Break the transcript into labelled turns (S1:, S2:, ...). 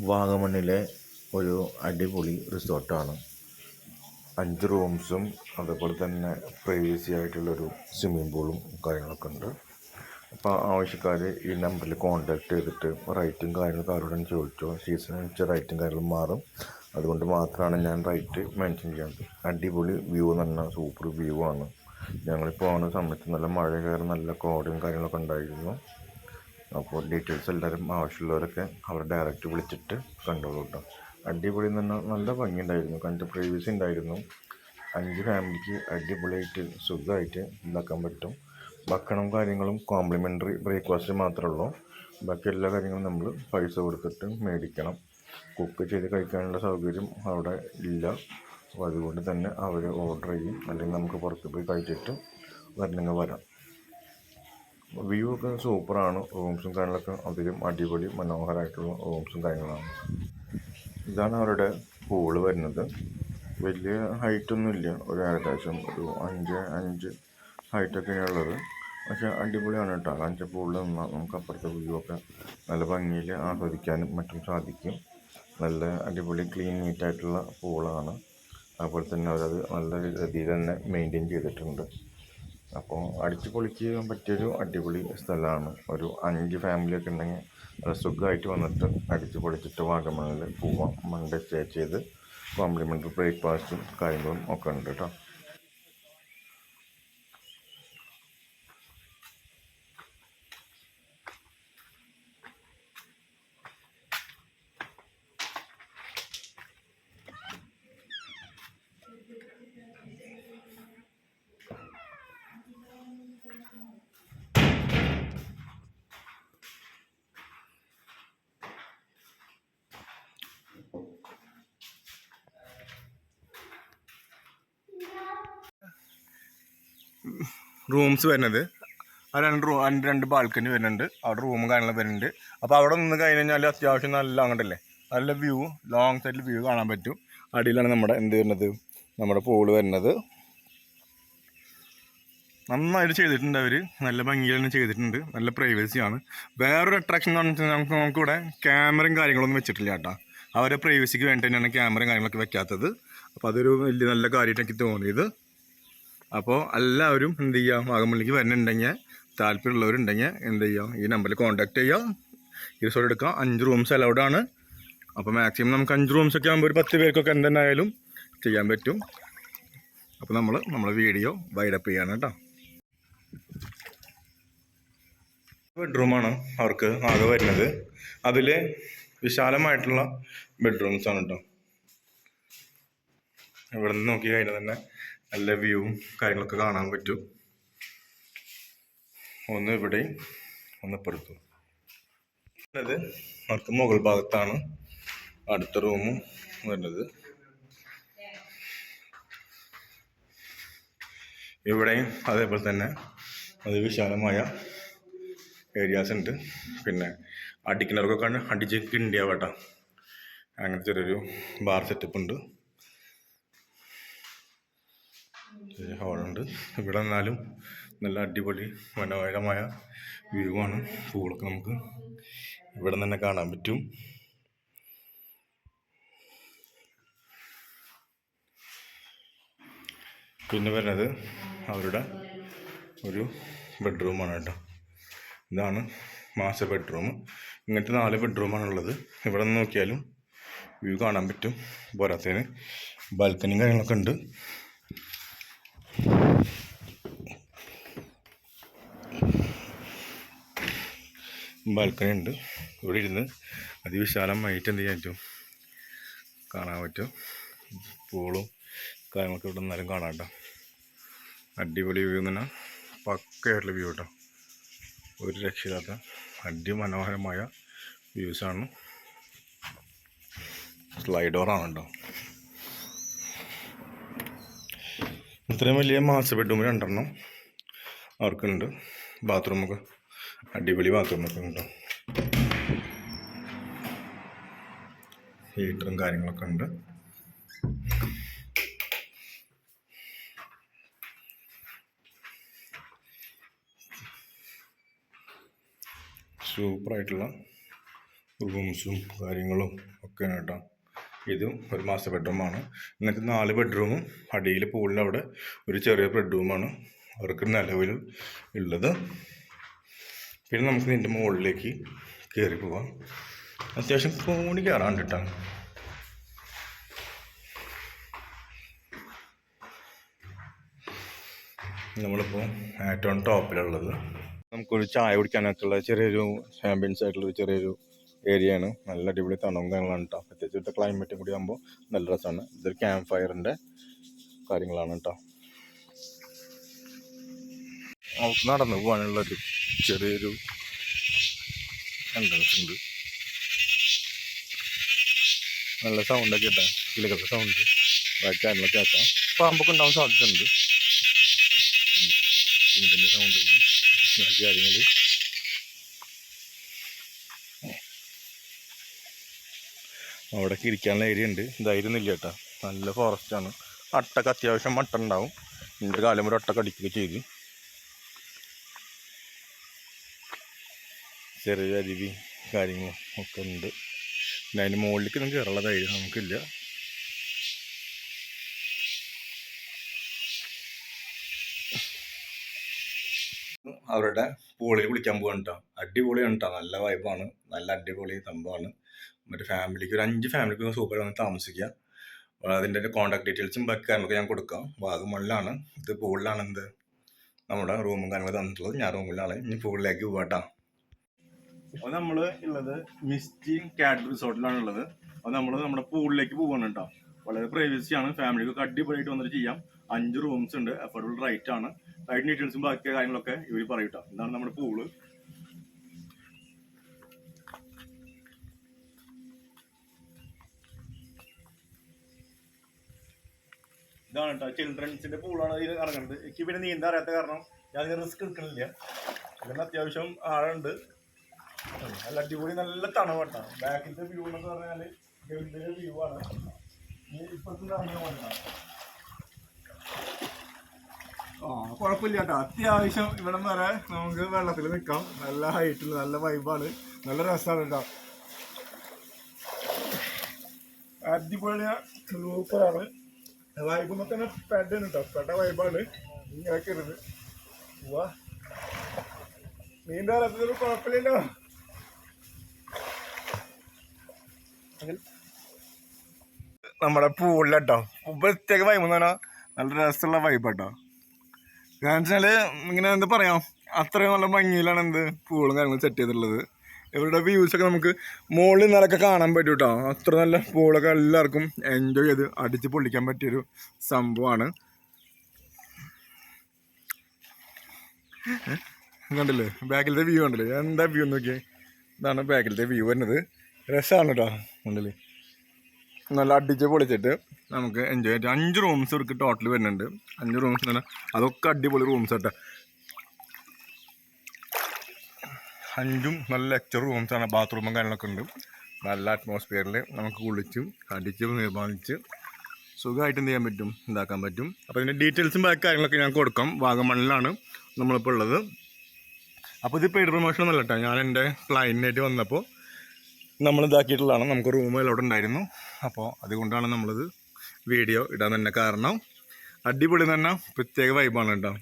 S1: വാഗമണ്ണിലെ ഒരു അടിപൊളി റിസോർട്ടാണ്. അഞ്ച് റൂംസും അതേപോലെ തന്നെ പ്രൈവസി ആയിട്ടുള്ളൊരു സ്വിമ്മിംഗ് പൂളും കാര്യങ്ങളൊക്കെ ഉണ്ട്. അപ്പോൾ ആവശ്യക്കാർ ഈ നമ്പറിൽ കോൺടാക്ട് ചെയ്തിട്ട് റൈറ്റും കാര്യങ്ങളൊക്കെ അവരോട് ചോദിച്ചോ. സീസൺ വെച്ച റേറ്റും കാര്യങ്ങളും മാറും. അതുകൊണ്ട് മാത്രമാണ് ഞാൻ റൈറ്റ് മെൻഷൻ ചെയ്യുന്നത് അടിപൊളി വ്യൂ എന്ന് സൂപ്പർ വ്യൂ ആണ്. ഞങ്ങളിപ്പോൾ പോകുന്ന സമയത്ത് നല്ല മഴ കയറി നല്ല കോടയും കാര്യങ്ങളൊക്കെ ഉണ്ടായിരുന്നു. അപ്പോൾ ഡീറ്റെയിൽസ് എല്ലാവരും ആവശ്യമുള്ളവരൊക്കെ അവർ ഡയറക്റ്റ് വിളിച്ചിട്ട് കണ്ടോളൂ കേട്ടോ. അടിപൊളി എന്ന് പറഞ്ഞാൽ നല്ല ഭംഗിയുണ്ടായിരുന്നു. കണ്ട് പ്രൈവസി ഉണ്ടായിരുന്നു. അഞ്ച് ഫാമിലിക്ക് അടിപൊളിയായിട്ട് സുഖമായിട്ട് ഇതാക്കാൻ പറ്റും. ഭക്ഷണം കാര്യങ്ങളും കോംപ്ലിമെന്ററി ബ്രേക്ക്ഫാസ്റ്റ് മാത്രമേ ഉള്ളൂ. ബാക്കി എല്ലാ കാര്യങ്ങളും നമ്മൾ പൈസ കൊടുത്തിട്ട് മേടിക്കണം. കുക്ക് ചെയ്ത് കഴിക്കാനുള്ള സൗകര്യം അവിടെ ഇല്ല. അപ്പോൾ അതുകൊണ്ട് തന്നെ അവർ ഓർഡർ ചെയ്യും. അല്ലെങ്കിൽ നമുക്ക് പുറത്ത് പോയി കഴിച്ചിട്ട് വരണമെങ്കിൽ വരാം. വ്യൂ ഒക്കെ സൂപ്പറാണ്. റൂംസും കാര്യങ്ങളൊക്കെ അതിലും അടിപൊളി മനോഹരമായിട്ടുള്ള റൂംസും കാര്യങ്ങളാണ്. ഇതാണ് അവരുടെ പൂൾ വരുന്നത്. വലിയ ഹൈറ്റൊന്നുമില്ല. ഒരു ഏകദേശം ഒരു അഞ്ച് അഞ്ച് ഹൈറ്റൊക്കെയാണ് ഉള്ളത്. പക്ഷെ അടിപൊളിയാണ് കേട്ടോ. അഞ്ച് പൂളിൽ നിന്നാൽ നമുക്ക് അപ്പുറത്തെ വ്യൂ ഒക്കെ നല്ല ഭംഗിയിൽ ആസ്വദിക്കാനും മറ്റും സാധിക്കും. നല്ല അടിപൊളി ക്ലീൻ നീറ്റായിട്ടുള്ള പൂളാണ്. അതുപോലെ തന്നെ അവരത് നല്ല രീതിയിൽ തന്നെ മെയിന്റെയിൻ ചെയ്തിട്ടുണ്ട്. അടിച്ച് പൊളിക്കാൻ പറ്റിയൊരു അടിപൊളി സ്ഥലമാണ്. ഒരു അഞ്ച് ഫാമിലി ഒക്കെ ഉണ്ടെങ്കിൽ നല്ല സുഖമായിട്ട് വന്നിട്ട് അടിച്ച് പൊളിച്ചിട്ട് വാഗമണിൽ പോവാം മൺഡേ സ്റ്റേ ചെയ്ത് കോംപ്ലിമെന്ററി ബ്രേക്ക്ഫാസ്റ്റും കാര്യങ്ങളും ഒക്കെ ഉണ്ട് കേട്ടോ.
S2: റൂംസ് വരുന്നത്. ആ രണ്ട് റൂം രണ്ട് രണ്ട് ബാൽക്കണി വരുന്നുണ്ട്. അവിടെ റൂമും കാര്യങ്ങളും വരുന്നുണ്ട്. അപ്പോൾ അവിടെ നിന്ന് കഴിഞ്ഞ് കഴിഞ്ഞാൽ അത്യാവശ്യം നല്ല അങ്ങോട്ടല്ലേ? നല്ല വ്യൂ ലോങ് സൈഡിൽ വ്യൂ കാണാൻ പറ്റും. അടിയിലാണ് നമ്മുടെ എന്ത് വരുന്നത്? നമ്മുടെ പൂൾ വരുന്നത്. നന്നായിട്ട് ചെയ്തിട്ടുണ്ട് അവർ നല്ല ഭംഗിയിൽ തന്നെ ചെയ്തിട്ടുണ്ട്. നല്ല പ്രൈവസിയാണ് വേറൊരു അട്രാക്ഷൻ എന്ന് പറഞ്ഞാൽ നമുക്ക് നമുക്കിവിടെ ക്യാമറയും കാര്യങ്ങളൊന്നും വെച്ചിട്ടില്ല കേട്ടോ. അവരെ പ്രൈവസിക്ക് വേണ്ടി തന്നെയാണ് ക്യാമറയും കാര്യങ്ങളൊക്കെ വെക്കാത്തത്. അപ്പോൾ അതൊരു വലിയ നല്ല കാര്യമായിട്ട് എനിക്ക് തോന്നിയത്. അപ്പോൾ എല്ലാവരും എന്ത് ചെയ്യുക വാഗമണിലേക്ക് വരുന്നുണ്ടെങ്കിൽ താല്പര്യമുള്ളവരുണ്ടെങ്കിൽ എന്ത് ചെയ്യുക ഈ നമ്പറിൽ കോൺടാക്ട് ചെയ്യുക ഈ റിസോർട്ട് എടുക്കാം. അഞ്ച് റൂംസ് അലൗഡ് ആണ്. അപ്പോൾ മാക്സിമം നമുക്ക് അഞ്ച് റൂംസ് ഒക്കെ ആകുമ്പോൾ ഒരു പത്ത് പേർക്കൊക്കെ എന്തെന്നായാലും ചെയ്യാൻ പറ്റും. അപ്പോൾ നമ്മൾ നമ്മളെ വീഡിയോ വൈഡപ്പ് ചെയ്യാണ് കേട്ടോ. ബെഡ്റൂമാണ് അവർക്ക് ആകെ വരുന്നത്. അതിൽ വിശാലമായിട്ടുള്ള ബെഡ്റൂംസ് ആണ് കേട്ടോ. ഇവിടെ നിന്ന് നോക്കി കഴിഞ്ഞാൽ തന്നെ നല്ല വ്യൂവും കാര്യങ്ങളൊക്കെ കാണാൻ പറ്റും. ഒന്ന് ഇവിടെയും ഒന്ന് ഇപ്പുറത്തും. അവർക്ക് മുകൾ ഭാഗത്താണ്. അടുത്ത റൂമും വരുന്നത്. ഇവിടെയും അതേപോലെ തന്നെ അത് വിശാലമായ ഏരിയാസ് ഉണ്ട്. പിന്നെ അടിക്കിണർക്കൊക്കെ അടിച്ച് കിണ്ടിയാവട്ടെ അങ്ങനത്തെ ചെറിയൊരു ബാർ സെറ്റപ്പ് ഉണ്ട്. ചെറിയ ഹാളുണ്ട്. ഇവിടെ നിന്നാലും നല്ല അടിപൊളി മനോഹരമായ വ്യൂ ആണ്. പൂളൊക്കെ നമുക്ക് ഇവിടെ തന്നെ കാണാൻ പറ്റും. പിന്നെ വരുന്നത് അവരുടെ ഒരു ബെഡ്റൂമാണ് കേട്ടോ. ഇതാണ് മാസ്റ്റർ ബെഡ്റൂം ഇങ്ങനത്തെ നാല് ബെഡ്റൂമാണ് ഉള്ളത്. ഇവിടെ നിന്ന് നോക്കിയാലും വ്യൂ കാണാൻ പറ്റും. പോരാത്തതിന് ബാൽക്കണിയും കാര്യങ്ങളൊക്കെ ഉണ്ട്. ബാൽക്കണി ഉണ്ട് ഇവിടെ ഇരുന്ന് അതിവിശാലമായിട്ട് എന്ത് ചെയ്യാൻ പറ്റും? കാണാൻ പറ്റും. പൂളും കാര്യങ്ങളൊക്കെ ഇവിടെ നിന്നാലും കാണാം കേട്ടോ. അടിപൊളി വ്യൂ എന്ന് പറഞ്ഞാൽ പക്കയായിട്ടുള്ള വ്യൂ കേട്ടോ. ഒരു രക്ഷയില്ലാത്ത അതിമനോഹരമായ വ്യൂസാണ് സ്ലൈഡോറാണ് കേട്ടോ. ഇത്രയും വലിയ മാസ്റ്റർ ബെഡ്റൂം രണ്ടെണ്ണം അവർക്കുണ്ട്. ബാത്റൂമൊക്കെ അടിപൊളി ബാത്റൂമൊക്കെ ഉണ്ട്. ഹീറ്ററും കാര്യങ്ങളൊക്കെ ഉണ്ട്. സൂപ്പറായിട്ടുള്ള റൂംസും കാര്യങ്ങളും ഒക്കെ കേട്ടോ. ഇതും ഒരു മാസ്റ്റർ ബെഡ്റൂമാണ് ഇങ്ങനത്തെ നാല് ബെഡ്റൂമും അടിയിൽ പൂളിന്റെ അവിടെ ഒരു ചെറിയ ബെഡ്റൂമാണ് അവർക്ക് നിലവിൽ ഉള്ളത്. പിന്നെ നമുക്ക് ഇതിന്റെ മുകളിലേക്ക് കയറി പോവാം. അത്യാവശ്യം കോണി കയറാണ്ടിട്ടാണ് നമ്മളിപ്പോൾ ഏറ്റവും ടോപ്പിലുള്ളത്. നമുക്കൊരു ചായ കുടിക്കാനൊക്കെ ഉള്ള ചെറിയൊരു ആംബിയൻസ് ആയിട്ടുള്ളൊരു ചെറിയൊരു ഏരിയയാണ് നല്ല അടിപൊളി തണവും കാര്യങ്ങളാണ് കേട്ടോ പ്രത്യേകിച്ച് ഇവിടുത്തെ ക്ലൈമറ്റും കൂടി ആകുമ്പോൾ നല്ല രസമാണ്. ഇതൊരു ക്യാമ്പ് ഫയറിന്റെ കാര്യങ്ങളാണ് കേട്ടോ നമുക്ക് നടന്നു പോകാനുള്ളൊരു ചെറിയൊരു എൻട്രൻസ് ഉണ്ട് നല്ല സൗണ്ടൊക്കെ ഇട്ടാ. കിളികളുടെ സൗണ്ട് ബാക്കി കാര്യങ്ങളൊക്കെ കേൾക്കാം പാമ്പൊക്കെ ഉണ്ടാവാൻ സാധ്യതയുണ്ട്. ഇതിന്റെ സൗണ്ട് ഉണ്ട്. ബാക്കി കാര്യങ്ങൾ അവിടേക്ക് ഇരിക്കാനുള്ള ഏരിയ ഉണ്ട്. ധൈര്യം ഇല്ല കേട്ടോ. നല്ല ഫോറസ്റ്റാണ് അട്ടക്ക് അത്യാവശ്യം മട്ട ഉണ്ടാവും. എന്റെ കാലം ഒരു അട്ടക്ക് അടിക്കുകയൊക്കെ ചെയ്ത്. ചെറിയ അരുവി കാര്യങ്ങളും ഒക്കെ ഉണ്ട് പിന്നെ അതിന് മുകളിലേക്ക് നമുക്ക് കയറുള്ള ധൈര്യം നമുക്കില്ല. അവരുടെ പൂളിൽ കുളിക്കാൻ പോകാൻ കേട്ടോ അടിപൊളിയാണ് കേട്ടോ നല്ല വൈബാണ് നല്ല അടിപൊളി സംഭവമാണ്. മറ്റേ ഫാമിലിക്ക് ഒരു അഞ്ച് ഫാമിലിക്ക് സൂപ്പർ വന്ന് താമസിക്കുക അതിന്റെ കോൺടാക്ട് ഡീറ്റെയിൽസും ബാക്കി കാര്യങ്ങളൊക്കെ ഞാൻ കൊടുക്കാം. വാഗമണിലാണ് ഇത് പൂളിലാണ് എന്ത് നമ്മുടെ റൂമും കാര്യങ്ങളും തന്നിട്ടുള്ളത് ഞാൻ റൂമിലാണ് ഇനി പൂളിലേക്ക് പോകാട്ടോ അപ്പോൾ നമ്മൾ ഉള്ളത് മിസ്റ്റി കാറ്റ് റിസോർട്ടിലാണ് ഉള്ളത്. അപ്പോൾ നമ്മൾ നമ്മുടെ പൂളിലേക്ക് പോകണം കേട്ടോ. വളരെ പ്രൈവസി ആണ്. ഫാമിലിക്ക് അടിപൊളിയായിട്ട് വന്നിട്ട് ചെയ്യാം. അഞ്ച് റൂംസ് ഉണ്ട്. അഫോർഡബിൾ റൈറ്റ് ആണ്. റൈറ്റ് ഡീറ്റെയിൽസും ബാക്കി കാര്യങ്ങളൊക്കെ ഇവർ പറയും കേട്ടോ. ഇതാണ് നമ്മുടെ പൂൾ. ഇതാണ് കേട്ടോ ചിൽഡ്രൻസിന്റെ പൂളാണ് ഇതിൽ ഇറങ്ങുന്നത്. എനിക്ക് പിന്നെ നീന്താൻ അറിയാത്ത കാരണം ഞാൻ റിസ്ക് എടുക്കണില്ല. അത്യാവശ്യം ആഴുണ്ട് നല്ല അടിപൊളി നല്ല തണുവാട്ടോ ബാക്കിലത്തെ വ്യൂ എന്നൊക്കെ പറഞ്ഞാൽ ഗംഭീര വ്യൂ ആണ്. ഇപ്പഴത്തെ ഇറങ്ങിയ പോലെ ആ കുഴപ്പമില്ല കേട്ടോ. അത്യാവശ്യം ഇവിടെ വരെ നമുക്ക് വെള്ളത്തിൽ നിൽക്കാം നല്ല ഹൈറ്റിൽ നല്ല വൈബാണ് നല്ല രസമാണ് കേട്ടോ. അടിപൊളി സൂപ്പറാണ്. വൈബുമ്പോ തന്നെ പെഡാണ് കേട്ടോ. പെട്ട വൈബാണ് ഇങ്ങനെ കയറുന്നത് വാ നീണ്ട അറിയാത്തതൊരു കുഴപ്പമില്ലല്ലോ. നമ്മുടെ പൂളിലട്ടോ. പ്രത്യേക വൈബ് എന്ന് പറഞ്ഞാൽ നല്ല രസമുള്ള വൈബ് കേട്ടോ കാരണം വെച്ചാൽ ഇങ്ങനെ എന്താ പറയാം അത്രയും നല്ല ഭംഗിയിലാണ് എന്ത് പൂളും കാര്യങ്ങളും സെറ്റ് ചെയ്തിട്ടുള്ളത്. ഇവരുടെ വ്യൂസ് ഒക്കെ നമുക്ക് മുകളിൽ നിന്നൊക്കെ കാണാൻ പറ്റും കേട്ടോ അത്ര നല്ല പൂളൊക്കെ എല്ലാവർക്കും എൻജോയ് ചെയ്ത് അടിച്ച് പൊള്ളിക്കാൻ പറ്റിയൊരു സംഭവമാണ്. കണ്ടില്ലേ? ബാക്കിലത്തെ വ്യൂ കണ്ടില്ലേ? എന്താ വ്യൂ നോക്കിയേ? ഇതാണ് ബാക്കിലത്തെ വ്യൂ വരുന്നത്. രസമാണ് കേട്ടോ ഉള്ളിൽ നല്ല അടിച്ച് പൊളിച്ചിട്ട് നമുക്ക് എൻജോയ് ചെയ്യാം. അഞ്ച് റൂംസ് ഇവർക്ക് ടോട്ടൽ വരുന്നുണ്ട്. അഞ്ച് റൂംസ് തന്നെ അതൊക്കെ അടിപൊളി റൂംസ് കേട്ടോ അഞ്ചും നല്ല ലെക്ചർ റൂംസാണ് ബാത്റൂമും കാര്യങ്ങളൊക്കെ ഉണ്ട്. നല്ല അറ്റ്മോസ്ഫിയറിൽ നമുക്ക് കുളിച്ചും അടിച്ചും നിർമ്മാണിച്ച് സുഖമായിട്ട് എന്ത് ചെയ്യാൻ പറ്റും ഇതാക്കാൻ പറ്റും. അപ്പോൾ ഇതിന്റെ ഡീറ്റെയിൽസും ബാക്കി കാര്യങ്ങളൊക്കെ ഞാൻ കൊടുക്കാം. വാഗമണ്ണിലാണ് നമ്മളിപ്പോൾ ഉള്ളത്. അപ്പോൾ ഇത് പെയ്ഡ് പ്രൊമോഷൻ ഒന്നല്ല കേട്ടോ ഞാൻ എന്റെ ക്ലയന്റായിട്ട് വന്നപ്പോൾ നമ്മൾ ഇതാക്കിയിട്ടുള്ളതാണ് നമുക്ക് റൂം അവിടെ ഉണ്ടായിരുന്നു. അപ്പോൾ അതുകൊണ്ടാണ് നമ്മളിത് വീഡിയോ ഇടാൻ തന്നെ കാരണം. അടിപൊളി തന്നെ. പ്രത്യേക വൈബാണ് കേട്ടോ.